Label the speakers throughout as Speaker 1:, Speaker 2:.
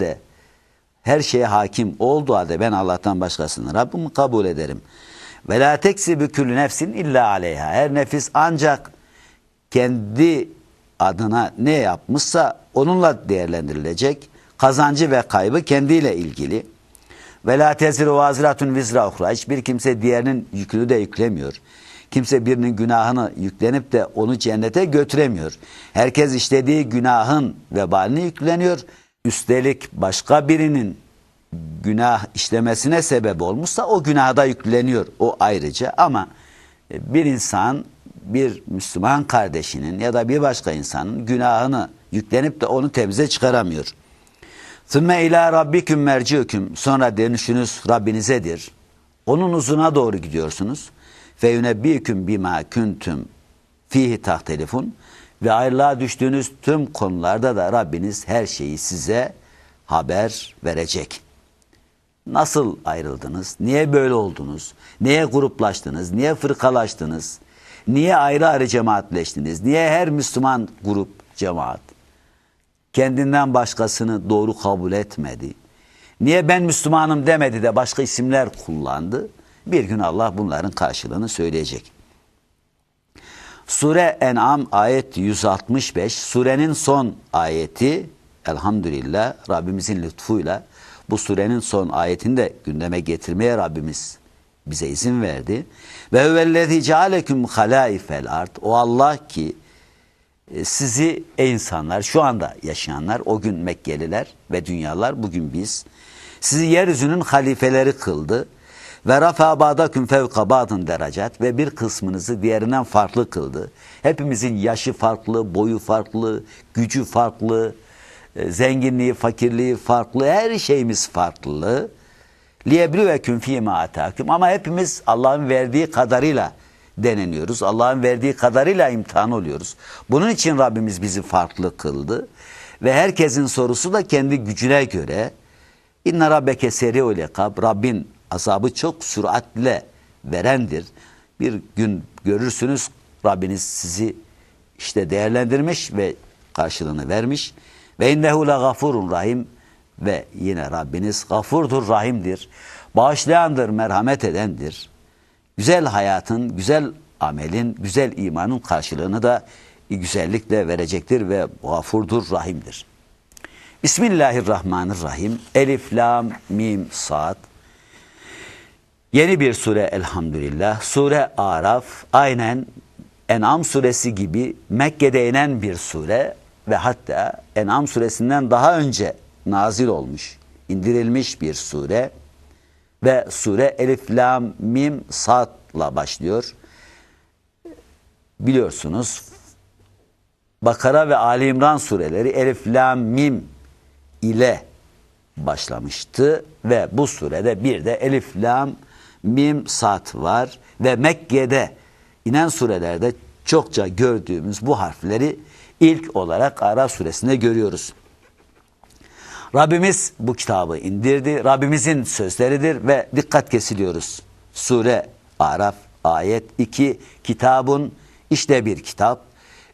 Speaker 1: de her şeye hakim olduğu halde ben Allah'tan başkasını Rabbimi kabul ederim. Ve la teksibi küllü nefsin illa aleyha. Her nefis ancak kendi adına ne yapmışsa onunla değerlendirilecek. Kazancı ve kaybı kendiyle ilgili. Ve la teziru vaziratun vizra uhra. Hiçbir kimse diğerinin yükünü de yüklemiyor. Kimse birinin günahını yüklenip de onu cennete götüremiyor. Herkes işlediği günahın vebalini yükleniyor. Üstelik başka birinin günah işlemesine sebep olmuşsa o günaha da yükleniyor o ayrıca ama bir insan bir Müslüman kardeşinin ya da bir başka insanın günahını yüklenip de onu temize çıkaramıyor. Sümme ila rabbiküm merciüküm sonra dönüşünüz Rabbinizedir. Onun uzuna doğru gidiyorsunuz. Fe yunebbiküm bima kuntum fihi tahtelifun ve ayrılığa düştüğünüz tüm konularda da Rabbiniz her şeyi size haber verecek. Nasıl ayrıldınız? Niye böyle oldunuz? Niye gruplaştınız? Niye fırkalaştınız? Niye ayrı ayrı cemaatleştiniz? Niye her Müslüman grup cemaat kendinden başkasını doğru kabul etmedi? Niye ben Müslümanım demedi de başka isimler kullandı? Bir gün Allah bunların karşılığını söyleyecek. Sure En'am ayet 165 surenin son ayeti elhamdülillah Rabbimizin lütfuyla bu surenin son ayetini de gündeme getirmeye Rabbimiz bize izin verdi. Ve huvellezî cealeküm halâifel art. O Allah ki e, sizi ey insanlar şu anda yaşayanlar o gün Mekkeliler ve dünyalar bugün biz sizi yeryüzünün halifeleri kıldı. Ve rafa ba'dakum fevka ba'dın derecat ve bir kısmınızı diğerinden farklı kıldı. Hepimizin yaşı farklı, boyu farklı, gücü farklı, e, zenginliği, fakirliği farklı, her şeyimiz farklı. Liyeblüveküm fîmâ atâküm ama hepimiz Allah'ın verdiği kadarıyla deneniyoruz. Allah'ın verdiği kadarıyla imtihan oluyoruz. Bunun için Rabbimiz bizi farklı kıldı. Ve herkesin sorusu da kendi gücüne göre. İnne rabbeke seri'ul ikab. Rabbin azabı çok süratle verendir. Bir gün görürsünüz Rabbiniz sizi işte değerlendirmiş ve karşılığını vermiş. Ve innehu la gafurun rahim ve yine Rabbiniz gafurdur, rahimdir. Bağışlayandır, merhamet edendir. Güzel hayatın, güzel amelin, güzel imanın karşılığını da güzellikle verecektir ve gafurdur, rahimdir. Bismillahirrahmanirrahim. Elif, lam, mim, sad. Yeni bir sure elhamdülillah. Sure Araf aynen En'am suresi gibi Mekke'de inen bir sure ve hatta En'am suresinden daha önce nazil olmuş, indirilmiş bir sure ve sure Elif, Lam, Mim, Sad'la başlıyor. Biliyorsunuz Bakara ve Ali İmran sureleri Elif, Lam, Mim ile başlamıştı ve bu surede bir de Elif, Lam, Mim, Sad var ve Mekke'de inen surelerde çokça gördüğümüz bu harfleri ilk olarak Araf suresinde görüyoruz. Rabbimiz bu kitabı indirdi. Rabbimizin sözleridir ve dikkat kesiliyoruz. Sure Araf ayet 2 kitabın işte bir kitap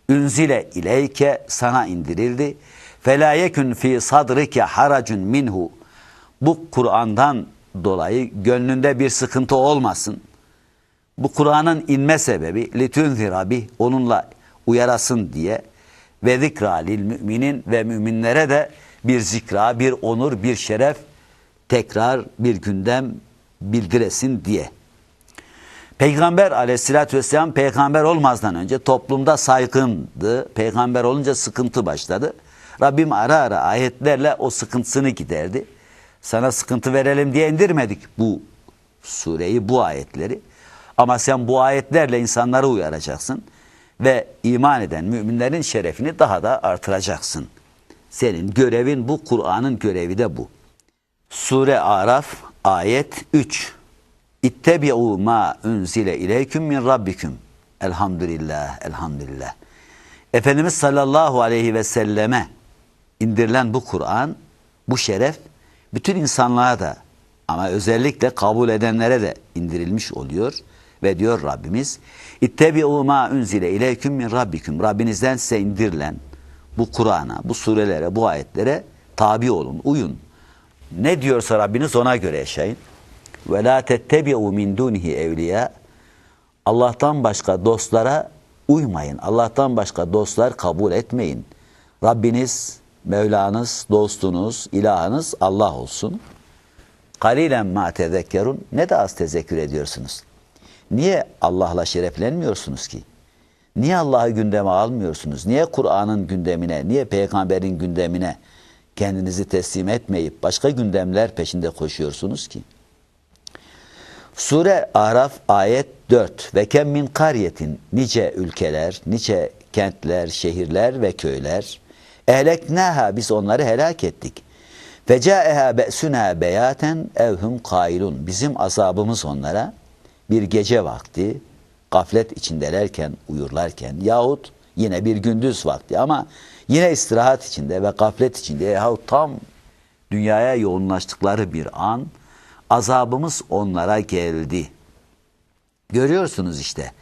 Speaker 1: ünzile ileyke sana indirildi. Fela yekun fi sadrike haracun minhu. Bu Kur'an'dan dolayı gönlünde bir sıkıntı olmasın. Bu Kur'an'ın inme sebebi litünzira bih onunla uyarasın diye ve zikra lil müminin ve müminlere de bir zikra, bir onur, bir şeref tekrar bir gündem bildiresin diye. Peygamber aleyhissalatü vesselam peygamber olmazdan önce toplumda saygındı. Peygamber olunca sıkıntı başladı. Rabbim ara ara ayetlerle o sıkıntısını giderdi. Sana sıkıntı verelim diye indirmedik bu sureyi, bu ayetleri. Ama sen bu ayetlerle insanları uyaracaksın ve iman eden müminlerin şerefini daha da artıracaksın. Senin görevin bu, Kur'an'ın görevi de bu. Sure Araf ayet 3. İttebi'u ma unzile ileyküm min rabbikum. Elhamdülillah, elhamdülillah. Efendimiz sallallahu aleyhi ve selleme indirilen bu Kur'an, bu şeref bütün insanlığa da ama özellikle kabul edenlere de indirilmiş oluyor. Ve diyor Rabbimiz, İttebi'u ma unzile ileyküm min rabbikum. Rabbinizden size indirilen bu Kur'an'a, bu surelere, bu ayetlere tabi olun, uyun. Ne diyorsa Rabbiniz ona göre yaşayın. Ve la tettebi'u min dunihi evliya. Allah'tan başka dostlara uymayın. Allah'tan başka dostlar kabul etmeyin. Rabbiniz, Mevlanız, dostunuz, ilahınız Allah olsun. Kalilen ma tezekkerun. Ne de az tezekkür ediyorsunuz. Niye Allah'la şereflenmiyorsunuz ki? Niye Allah'ı gündeme almıyorsunuz? Niye Kur'an'ın gündemine, niye peygamberin gündemine kendinizi teslim etmeyip başka gündemler peşinde koşuyorsunuz ki? Sure Araf ayet 4 ve kem min kariyetin nice ülkeler, nice kentler, şehirler ve köyler ehleknaha biz onları helak ettik. Ve ca'eha be'suna beyaten evhum kailun. Bizim azabımız onlara bir gece vakti gaflet içindelerken, uyurlarken yahut yine bir gündüz vakti ama yine istirahat içinde ve gaflet içinde yahut tam dünyaya yoğunlaştıkları bir an azabımız onlara geldi. Görüyorsunuz işte.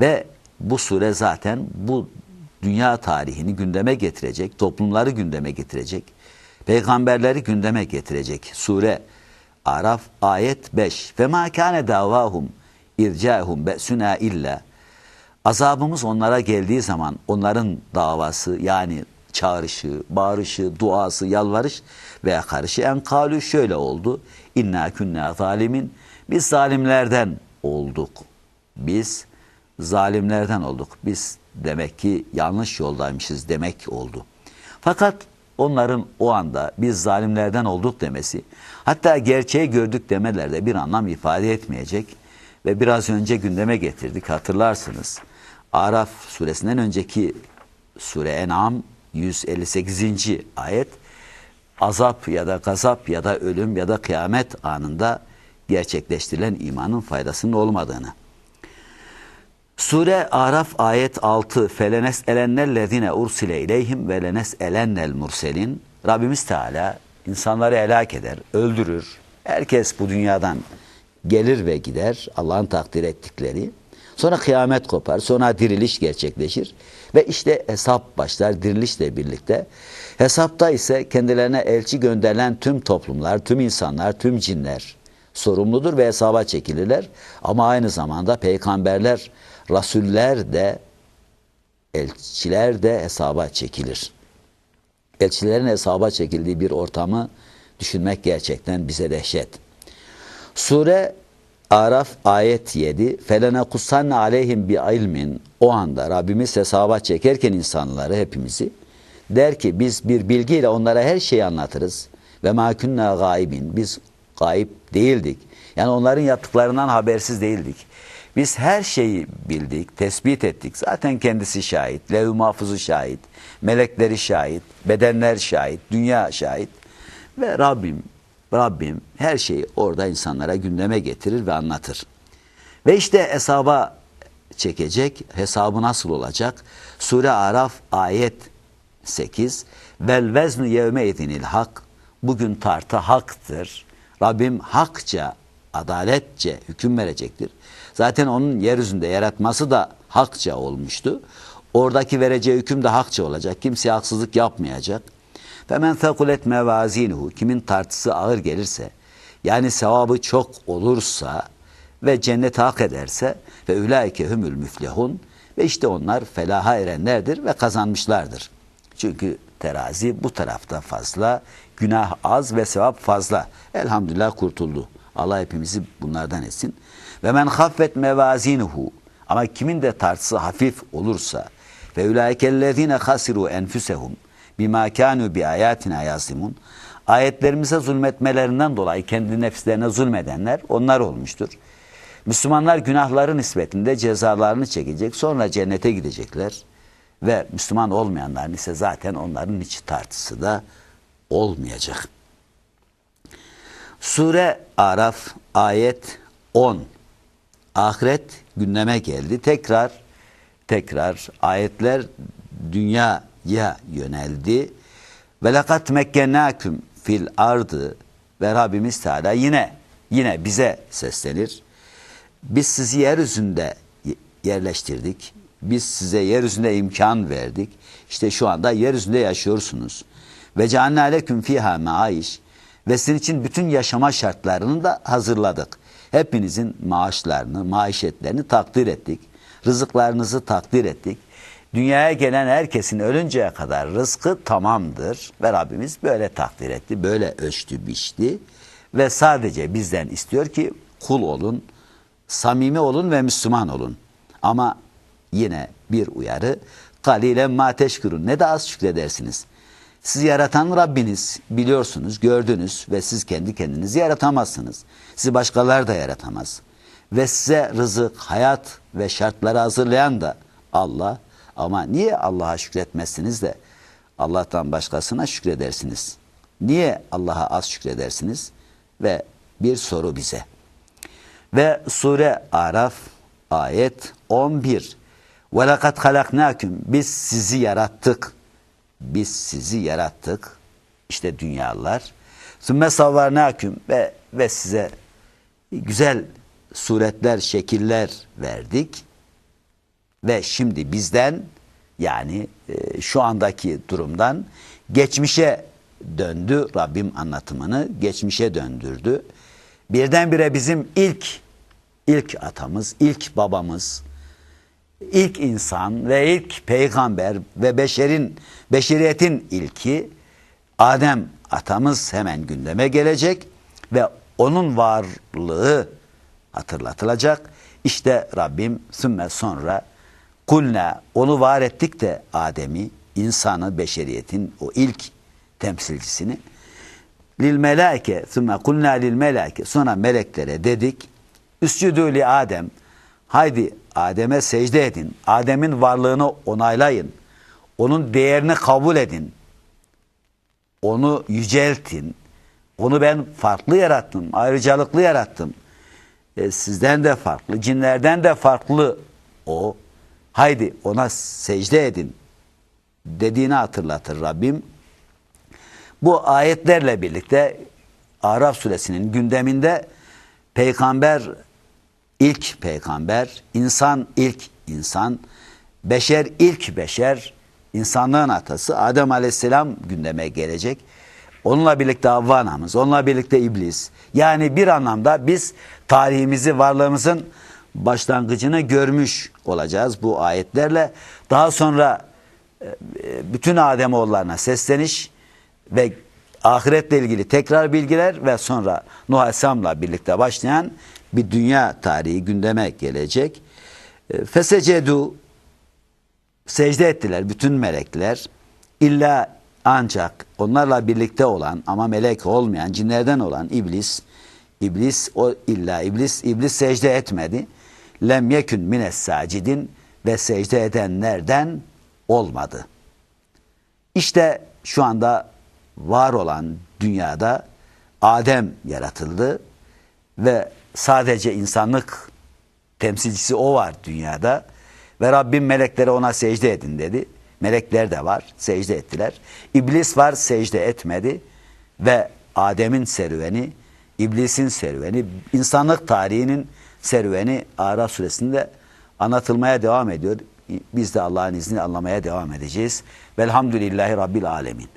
Speaker 1: Ve bu sure zaten bu dünya tarihini gündeme getirecek, toplumları gündeme getirecek, peygamberleri gündeme getirecek. Sure Araf ayet 5. Ve ma kâne davahum irca'hum be'suna illa Azabımız onlara geldiği zaman onların davası yani çağrışı, bağırışı, duası, yalvarış veya karışı en kalü şöyle oldu. İnna künna zalimin. Biz zalimlerden olduk. Biz zalimlerden olduk. Biz demek ki yanlış yoldaymışız demek oldu. Fakat onların o anda biz zalimlerden olduk demesi, hatta gerçeği gördük demelerde bir anlam ifade etmeyecek ve biraz önce gündeme getirdik hatırlarsınız. Araf suresinden önceki sure En'am 158. ayet azap ya da gazap ya da ölüm ya da kıyamet anında gerçekleştirilen imanın faydasının olmadığını. Sure Araf ayet 6 Felenes elennellezine ursile ileyhim ve lenes elennel murselin Rabbimiz Teala insanları helak eder, öldürür. Herkes bu dünyadan gelir ve gider Allah'ın takdir ettikleri. Sonra kıyamet kopar, sonra diriliş gerçekleşir ve işte hesap başlar dirilişle birlikte. Hesapta ise kendilerine elçi gönderilen tüm toplumlar, tüm insanlar, tüm cinler sorumludur ve hesaba çekilirler. Ama aynı zamanda peygamberler, rasuller de, elçiler de hesaba çekilir. Elçilerin hesaba çekildiği bir ortamı düşünmek gerçekten bize dehşet. Sure Araf ayet 7 felene kussanne aleyhim bi ilmin o anda Rabbimiz hesaba çekerken insanları hepimizi der ki biz bir bilgiyle onlara her şeyi anlatırız ve ma kunna gaibin biz gayip değildik. Yani onların yaptıklarından habersiz değildik. Biz her şeyi bildik, tespit ettik. Zaten kendisi şahit, levh-i mahfuzu şahit, melekleri şahit, bedenler şahit, dünya şahit. Ve Rabbim Rabbim her şeyi orada insanlara gündeme getirir ve anlatır. Ve işte hesaba çekecek. Hesabı nasıl olacak? Sure Araf ayet 8. Vel veznu yevme edinil hak. Bugün tartı haktır. Rabbim hakça, adaletçe hüküm verecektir. Zaten onun yeryüzünde yaratması da hakça olmuştu. Oradaki vereceği hüküm de hakça olacak. Kimse haksızlık yapmayacak. Femen fekulet mevazinuhu kimin tartısı ağır gelirse yani sevabı çok olursa ve cennet hak ederse ve ulaike humul müflihun ve işte onlar felaha erenlerdir ve kazanmışlardır. Çünkü terazi bu tarafta fazla, günah az ve sevap fazla. Elhamdülillah kurtuldu. Allah hepimizi bunlardan etsin. Ve men haffet mevazinuhu ama kimin de tartısı hafif olursa ve ulaikellezine hasiru enfusehum bima kanu bi ayatina yasimun. Ayetlerimize zulmetmelerinden dolayı kendi nefislerine zulmedenler onlar olmuştur. Müslümanlar günahların nispetinde cezalarını çekecek, sonra cennete gidecekler. Ve Müslüman olmayanların ise zaten onların hiç tartısı da olmayacak. Sure Araf ayet 10. Ahiret gündeme geldi. Tekrar tekrar ayetler dünya ya yöneldi. Ve lakat mekkennakum fil ardı ve Rabbimiz Teala yine yine bize seslenir. Biz sizi yeryüzünde yerleştirdik. Biz size yeryüzünde imkan verdik. İşte şu anda yeryüzünde yaşıyorsunuz. Ve cealne aleküm fiha. Ve sizin için bütün yaşama şartlarını da hazırladık. Hepinizin maaşlarını, maişetlerini takdir ettik. Rızıklarınızı takdir ettik. Dünyaya gelen herkesin ölünceye kadar rızkı tamamdır. Ve Rabbimiz böyle takdir etti, böyle ölçtü, biçti. Ve sadece bizden istiyor ki kul olun, samimi olun ve Müslüman olun. Ama yine bir uyarı, kalilen ma teşkurun. Ne de az şükredersiniz. Sizi yaratan Rabbiniz biliyorsunuz, gördünüz ve siz kendi kendinizi yaratamazsınız. Sizi başkaları da yaratamaz. Ve size rızık, hayat ve şartları hazırlayan da Allah. Ama niye Allah'a şükretmezsiniz de Allah'tan başkasına şükredersiniz? Niye Allah'a az şükredersiniz? Ve bir soru bize. Ve sure Araf ayet 11. Ve lekad halaknaküm. Biz sizi yarattık. Biz sizi yarattık. İşte dünyalar. Sümme savvarnaküm ve ve size güzel suretler, şekiller verdik. Ve şimdi bizden yani e, şu andaki durumdan geçmişe döndü Rabbim anlatımını geçmişe döndürdü. Birdenbire bizim ilk ilk atamız, ilk babamız, ilk insan ve ilk peygamber ve beşerin beşeriyetin ilki Adem atamız hemen gündeme gelecek ve onun varlığı hatırlatılacak. İşte Rabbim sümme sonra kulna onu var ettik de Adem'i insanı beşeriyetin o ilk temsilcisini lil melaike sümme kulna lil melaike sonra meleklere dedik üscüdü li Adem haydi Adem'e secde edin. Adem'in varlığını onaylayın. Onun değerini kabul edin. Onu yüceltin. Onu ben farklı yarattım ayrıcalıklı yarattım. E, sizden de farklı cinlerden de farklı o. Haydi ona secde edin dediğini hatırlatır Rabbim. Bu ayetlerle birlikte Araf suresinin gündeminde peygamber ilk peygamber, insan ilk insan, beşer ilk beşer, insanlığın atası Adem Aleyhisselam gündeme gelecek. Onunla birlikte Havva anamız, onunla birlikte iblis. Yani bir anlamda biz tarihimizi, varlığımızın başlangıcını görmüş olacağız bu ayetlerle. Daha sonra e, bütün Ademoğullarına sesleniş, ve ahiretle ilgili tekrar bilgiler ve sonra Nuh Aleyhisselam'la birlikte başlayan bir dünya tarihi gündeme gelecek. E, Fesecedu secde ettiler bütün melekler. İlla ancak onlarla birlikte olan ama melek olmayan cinlerden olan iblis iblis o illa iblis iblis secde etmedi. Lem yekün mines sacidin ve secde edenlerden olmadı. İşte şu anda var olan dünyada Adem yaratıldı ve sadece insanlık temsilcisi o var dünyada ve Rabbim meleklere ona secde edin dedi. Melekler de var, secde ettiler. İblis var, secde etmedi ve Adem'in serüveni, İblis'in serüveni, insanlık tarihinin serüveni Araf suresinde anlatılmaya devam ediyor. Biz de Allah'ın izniyle anlamaya devam edeceğiz. Velhamdülillahi Rabbil Alemin.